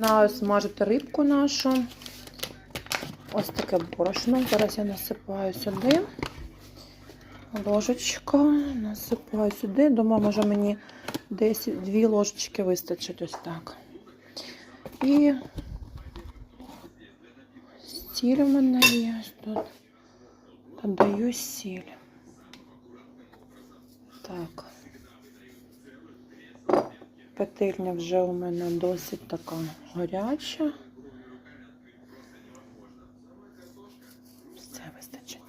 На смажити рибку нашу. Ось таке борошно. Зараз я насипаю сюди. Ложечка. Насипаю сюди. Думаю, може мені десь дві ложечки вистачить ось так. І сіль у мене є. Тут додаю сіль. Так. Петельня вже у мене досить така гаряча. Все вистачить.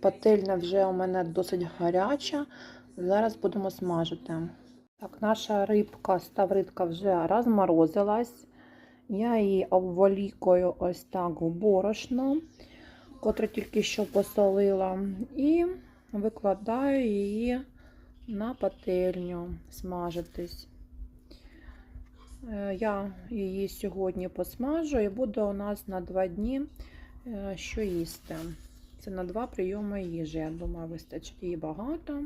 Пательня вже у мене досить гаряча. Зараз будемо смажити. Так, наша рибка, ставридка вже розморозилась. Я її обволікую ось так в борошно, котре тільки що посолила, і викладаю її на пательню смажитись. Е, Я її сьогодні посмажу і буде у нас на два дні е, що їсти. Це на два прийоми їжі. Я думаю, вистачить її багато.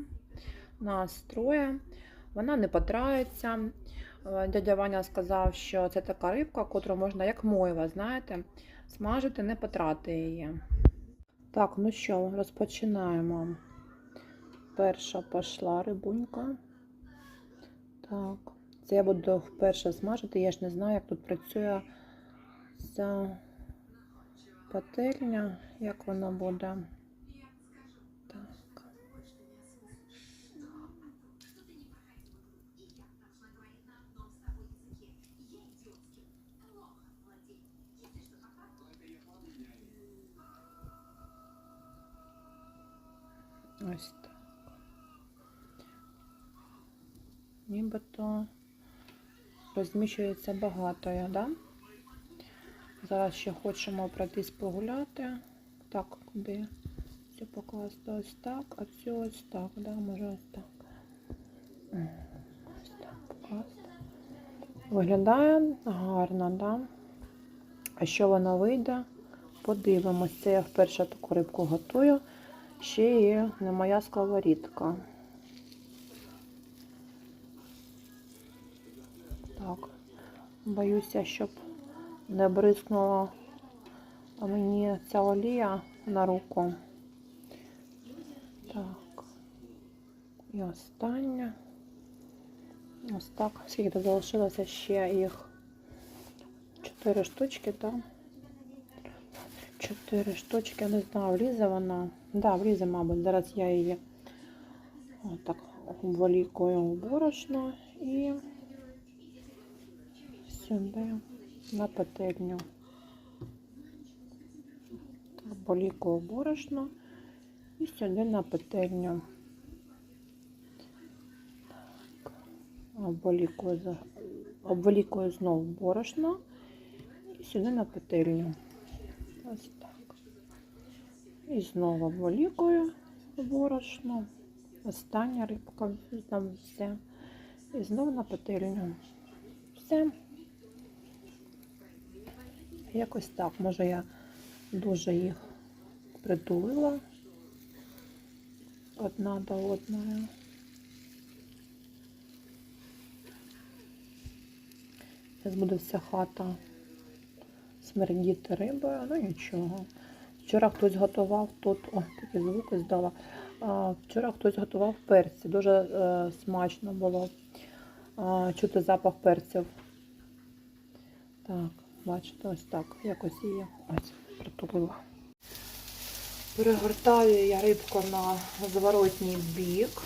Нас троє. Вона не потрається. Е, Дядя Ваня сказав, що це така рибка, котру можна, як мойва, знаєте, смажити, не потрати її. Так, ну що, розпочинаємо. Перша пішла рибунька. Так, це я буду вперше смажити. Я ж не знаю, як тут працює ця пательня, як вона буде. Так. Ось так. Нібито розміщується багато, да? Зараз ще хочемо пройтись погуляти. Так, куди цю покласти ось так, а цю ось так, да? може ось так. Ось так покласти. Виглядає гарно, да? А що воно вийде? Подивимось. Це я вперше таку рибку готую. Ще є не моя сковорідка. Так, боюся, щоб не бризнула мені ця олія на руку. Так. І остання. Ось так. Скільки тут залишилося ще їх? Чотири штучки, так? Чотири штучки, я не знаю, влізе вона. Да, влізе, мабуть. Зараз я її отак обволікую в борошно і сюди на пательню. Обволікую в борошно і сюди на пательню. Так. Обволікую, знову борошно і сюди на пательню. Ось так. І знову обволікую борошно. Остання рибка. І знову на пательню. Все. Якось так. Може я дуже їх притулила одна до одної. Зараз буде вся хата смердіти рибою, ну нічого. Вчора хтось готував тут, о, такі звуки здала. Вчора хтось готував перці. Дуже е, смачно було чути запах перців. Так, бачите, ось так. Якось її ось притулила. Перегортаю я рибку на зворотній бік.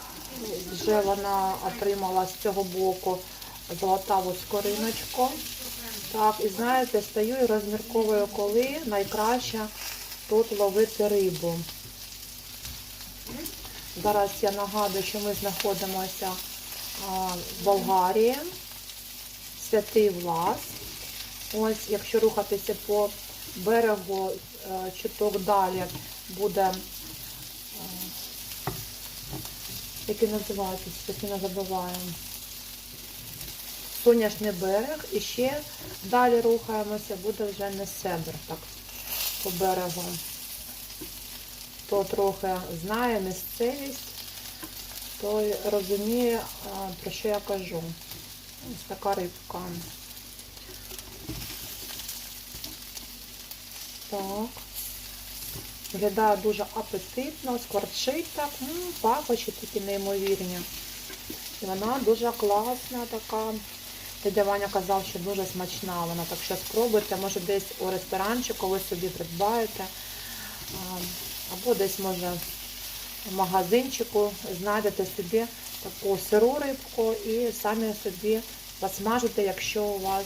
Вже вона отримала з цього боку золотаву скориночку. Так, і знаєте, стою і розмірковую, коли найкраще тут ловити рибу. Зараз я нагадую, що ми знаходимося в Болгарії, Святий Влас. Ось, якщо рухатися по берегу, е, чуток далі буде, е, який називається, таки не забуваємо. Соняшний берег і ще далі рухаємося, буде вже не Себр, так, по берегу. Хто трохи знає місцевість, той розуміє, про що я кажу. Ось така рибка. Так. Виглядає дуже апетитно, скворчить так, м, такі неймовірні. І вона дуже класна така. Дядя Ваня казав, що дуже смачна вона, так що спробуйте, може десь у ресторанчику ви собі придбаєте, або десь може в магазинчику знайдете собі таку сиру рибку і самі собі посмажите, якщо у вас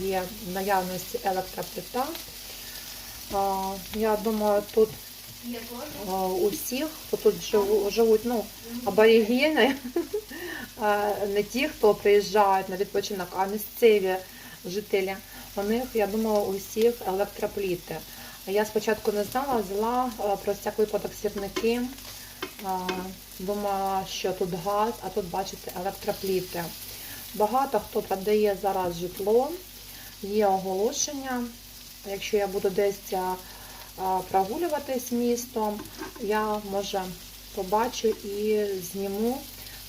є в наявності електроплита. Я думаю, тут у всіх, хто тут живуть, ну, аборігени, не ті, хто приїжджають на відпочинок, а місцеві жителі. У них, я думаю, у всіх електропліти. Я спочатку не знала, взяла про всяк випадок сірники. Думала, що тут газ, а тут, бачите, електропліти. Багато хто продає зараз житло, є оголошення. Якщо я буду десь прогулюватись містом, я може побачу і зніму,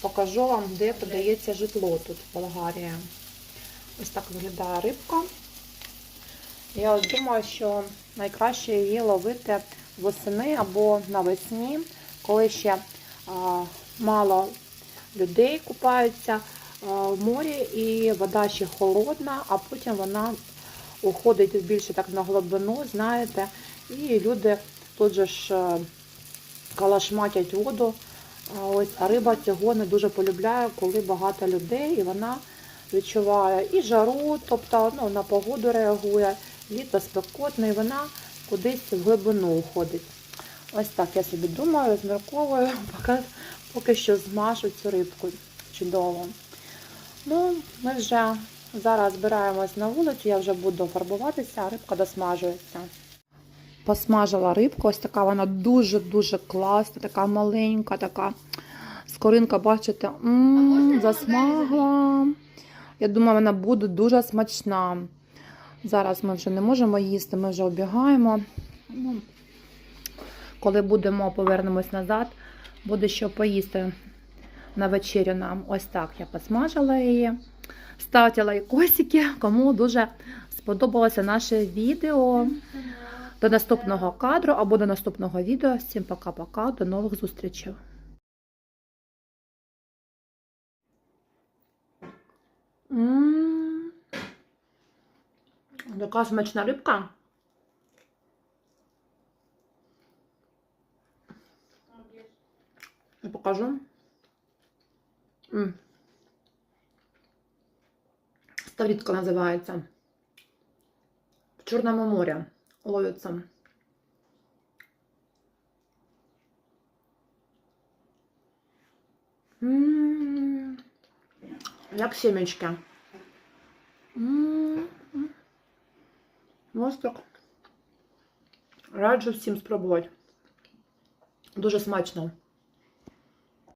покажу вам, де продається житло тут в Болгарії. Ось так виглядає рибка. Я думаю, що найкраще її ловити восени або навесні, коли ще мало людей купаються в морі і вода ще холодна, а потім вона уходить більше так на глибину, знаєте, і люди тут же ж е, калашматять воду. Ось, а риба цього не дуже полюбляє, коли багато людей, і вона відчуває і жару, тобто ну, на погоду реагує, літо спекотне, і вона кудись в глибину уходить. Ось так я собі думаю, розмірковую, поки, поки що змажу цю рибку чудово. Ну, ми вже зараз збираємось на вулицю, я вже буду фарбуватися, а рибка досмажується. Посмажила рибку, ось така вона дуже-дуже класна, така маленька, така скоринка, бачите, м засмагла. Я думаю, вона буде дуже смачна. Зараз ми вже не можемо їсти, ми вже обігаємо. Ну, коли будемо, повернемось назад, буде що поїсти на вечерю нам. Ось так я посмажила її. Ставте лайкосики, кому дуже сподобалося наше відео. До наступного кадру або до наступного відео. Всім пока-пока, до нових зустрічей. Така смачна рибка. Я покажу. М. Ставрідка називається. В Чорному морі ловиться. М, Як сімечки. М, м. Ось так. Раджу всім спробувати. Дуже смачно.